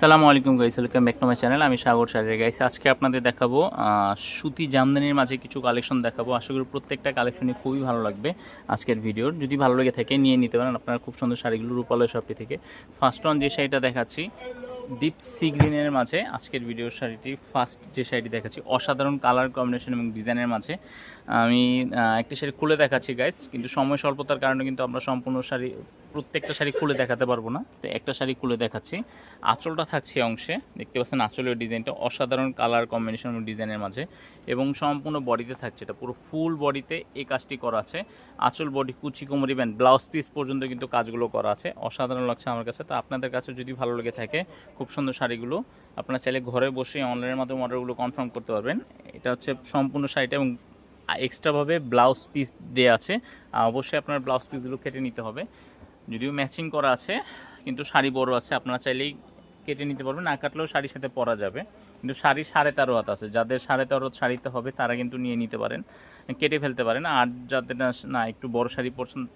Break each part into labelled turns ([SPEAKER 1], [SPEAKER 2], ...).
[SPEAKER 1] সালামু আলাইকুম guys welcome back to my channel আমি সাগর সাজের গাইস আজকে আপনাদের দেখাবো সুতি জামদানির মাঝে কিছু কালেকশন দেখাবো। আশা করি প্রত্যেকটা কালেকশনই খুবই ভালো লাগবে আজকের ভিডিওর যদি ভালো লেগে থাকে, নিয়ে নিতে পারেন। আপনারা খুব সুন্দর শাড়িগুলো রূপালয় শপটি থেকে। ফার্স্ট অন যে শাড়িটা দেখাচ্ছি ডিপ সি গ্রিনের মাঝে আজকের ভিডিওর শাড়িটি। ফার্স্ট যে শাড়িটি দেখাচ্ছি, অসাধারণ কালার কম্বিনেশন এবং ডিজাইনের মাঝে। আমি একটি শাড়ি খুলে দেখাচ্ছি গাইস কিন্তু সময় স্বল্পতার কারণে কিন্তু আমরা সম্পূর্ণ শাড়ি, প্রত্যেকটা শাড়ি খুলে দেখাতে পারব না। তো একটা শাড়ি খুলে দেখাচ্ছি। আঁচলটা থাকছে অংশে। দেখতে পাচ্ছেন আঁচলের ডিজাইনটা অসাধারণ কালার কম্বিনেশন ডিজাইনের মাঝে এবং সম্পূর্ণ বডিতে থাকছে এটা। পুরো ফুল বডিতে এই কাজটি করা আছে। আঁচল, বডি, কুচি, কোমর ইভেন ব্লাউজ পিস পর্যন্ত কিন্তু কাজগুলো করা আছে। অসাধারণ লাগছে আমার কাছে। তো আপনাদের কাছে যদি ভালো লেগে থাকে, খুব সুন্দর শাড়িগুলো আপনারা চাইলে ঘরে বসে অনলাইনের মাধ্যমে অর্ডারগুলো কনফার্ম করতে পারবেন। এটা হচ্ছে সম্পূর্ণ শাড়িটা এবং এক্সট্রাভাবে ব্লাউজ পিস দেওয়া আছে। অবশ্যই আপনার ব্লাউজ পিসগুলো কেটে নিতে হবে। যদিও ম্যাচিং করা আছে, কিন্তু শাড়ি বড় আছে। আপনারা চাইলেই কেটে নিতে পারবেন না কাটলেও শাড়ির সাথে পরা যাবে। কিন্তু শাড়ি সাড়ে তেরো হাত আছে। যাদের সাড়ে তেরো শাড়িতে হবে, তারা কিন্তু নিয়ে নিতে পারেন। কেটে ফেলতে পারেন। আর যাদের না একটু বড় শাড়ি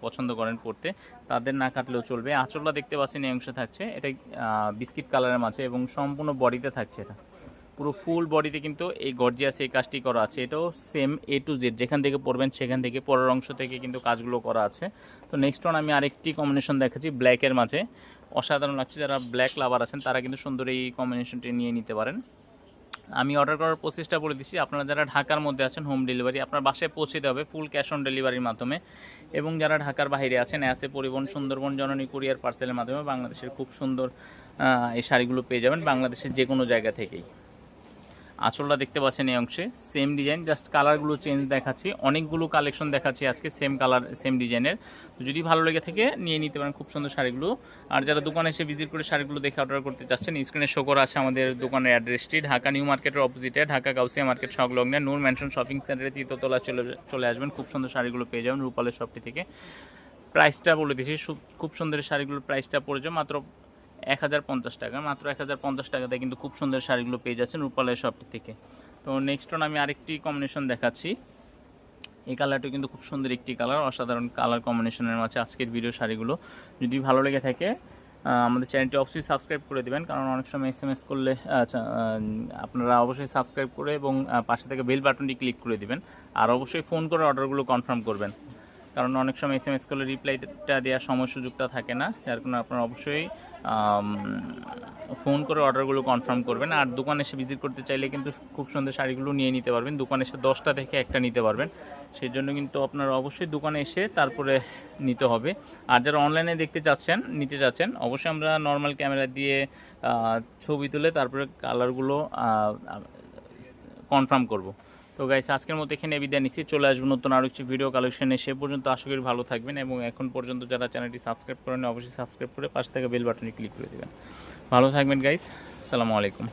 [SPEAKER 1] পছন্দ করেন পরতে, তাদের না কাটলেও চলবে। আঁচলটা দেখতে পাচ্ছেন, এই অংশে থাকছে। এটা বিস্কিট কালারের মাঝে এবং সম্পূর্ণ বডিতে থাকছে এটা। পুরো ফুল বডিতে কিন্তু এই গর্জিয়াস এই কাজটি করা আছে। এটাও সেম এ টু জেড যেখান থেকে পড়বেন সেখান থেকে পরের অংশ থেকে কিন্তু কাজগুলো করা আছে। তো নেক্সট ওয়ান আমি আরেকটি কম্বিনেশন দেখাচ্ছি ব্ল্যাকের মাঝে। অসাধারণ লাগছে, যারা ব্ল্যাক লাভার আছেন, তারা কিন্তু সুন্দর এই কম্বিনেশনটি নিয়ে নিতে পারেন। আমি অর্ডার করার প্রসেসটা বলে দিচ্ছি, আপনারা যারা ঢাকার মধ্যে আছেন হোম ডেলিভারি আপনার বাসায় পৌঁছে দেওয়া হবে ফুল ক্যাশ অন ডেলিভারির মাধ্যমে। এবং যারা ঢাকার বাইরে আছেন অ্যাসে পরিবহন সুন্দরবন জননী কুরিয়ার পার্সেলের মাধ্যমে বাংলাদেশের খুব সুন্দর এই শাড়িগুলো পেয়ে যাবেন, বাংলাদেশের যে কোনো জায়গা থেকেই। আঁচলটা দেখতে পাচ্ছেন এই অংশে সেম ডিজাইন জাস্ট কালারগুলো চেঞ্জ দেখাচ্ছি। অনেকগুলো কালেকশন দেখাচ্ছি আজকে সেম কালার সেম ডিজাইনের তো যদি ভালো লেগে থাকে, নিয়ে নিতে পারেন খুব সুন্দর শাড়িগুলো। আর যারা দোকানে এসে ভিজিট করে শাড়িগুলো দেখে অর্ডার করতে চাচ্ছেন স্ক্রিনে শো করা আছে আমাদের দোকানের অ্যাড্রেসটি ঢাকা নিউ মার্কেটের অপোজিটে ঢাকা গাউসিয়া মার্কেট সংলগ্নে। নূর ম্যানশন শপিং সেন্টারে তৃতীয়তলা চলে চলে আসবেন, খুব সুন্দর শাড়িগুলো পেয়ে যাবেন রূপালের শপটি থেকে। প্রাইসটা বলে দিচ্ছি সু- খুব সুন্দর শাড়িগুলোর প্রাইসটা পড়ে যায় মাত্র এক হাজার পঞ্চাশ টাকা, মাত্র এক হাজার পঞ্চাশ টাকাতে কিন্তু খুব সুন্দর শাড়িগুলো পেয়ে যাচ্ছেন রূপালয় শপটি থেকে। তো নেক্সট ওন আমি আরেকটি কম্বিনেশন দেখাচ্ছি। এই কালারটা কিন্তু খুব সুন্দর একটি কালার অসাধারণ কালার কম্বিনেশনের মাঝে আজকের ভিডিও শাড়িগুলো। যদি ভালো লেগে থাকে আমাদের চ্যানেলটি অবশ্যই সাবস্ক্রাইব করে দেবেন, কারণ অনেক সময় এস এম এস করলে আচ্ছা আপনারা অবশ্যই সাবস্ক্রাইব করে এবং পাশে থেকে বেল বাটনটি ক্লিক করে দিবেন। আর অবশ্যই ফোন করে অর্ডারগুলো কনফার্ম করবেন। কারণ অনেক সময় এস এম এস করলে রিপ্লাইটা দেওয়ার সময় সুযোগটা থাকে না, যার কারণে আপনারা অবশ্যই ফোন করে অর্ডারগুলো কনফার্ম করবেন। আর দোকানে এসে ভিজিট করতে চাইলে কিন্তু খুব সুন্দর শাড়িগুলো নিয়ে নিতে পারবেন। দোকানে এসে দশটা থেকে একটা নিতে পারবেন। সেই জন্য কিন্তু আপনারা অবশ্যই দোকানে এসে তারপরে নিতে হবে। আর যারা অনলাইনে দেখতে চাচ্ছেন নিতে চাচ্ছেন অবশ্যই আমরা নর্মাল ক্যামেরা দিয়ে ছবি তুলে তারপরে কালারগুলো কনফার্ম করব। তো গাইস আজকের মতো এখানে বিদায় নিচ্ছি। চলে আসব নতুন আরও কিছু ভিডিও কালেকশনে সে পর্যন্ত আশা করি ভালো থাকবেন এবং এখন পর্যন্ত যারা চ্যানেলটি সাবস্ক্রাইব করেন অবশ্যই সাবস্ক্রাইব করে পাশে থেকে বেল বাটনে ক্লিক করে দেবেন। ভালো থাকবেন গাইস আসসালামু আলাইকুম।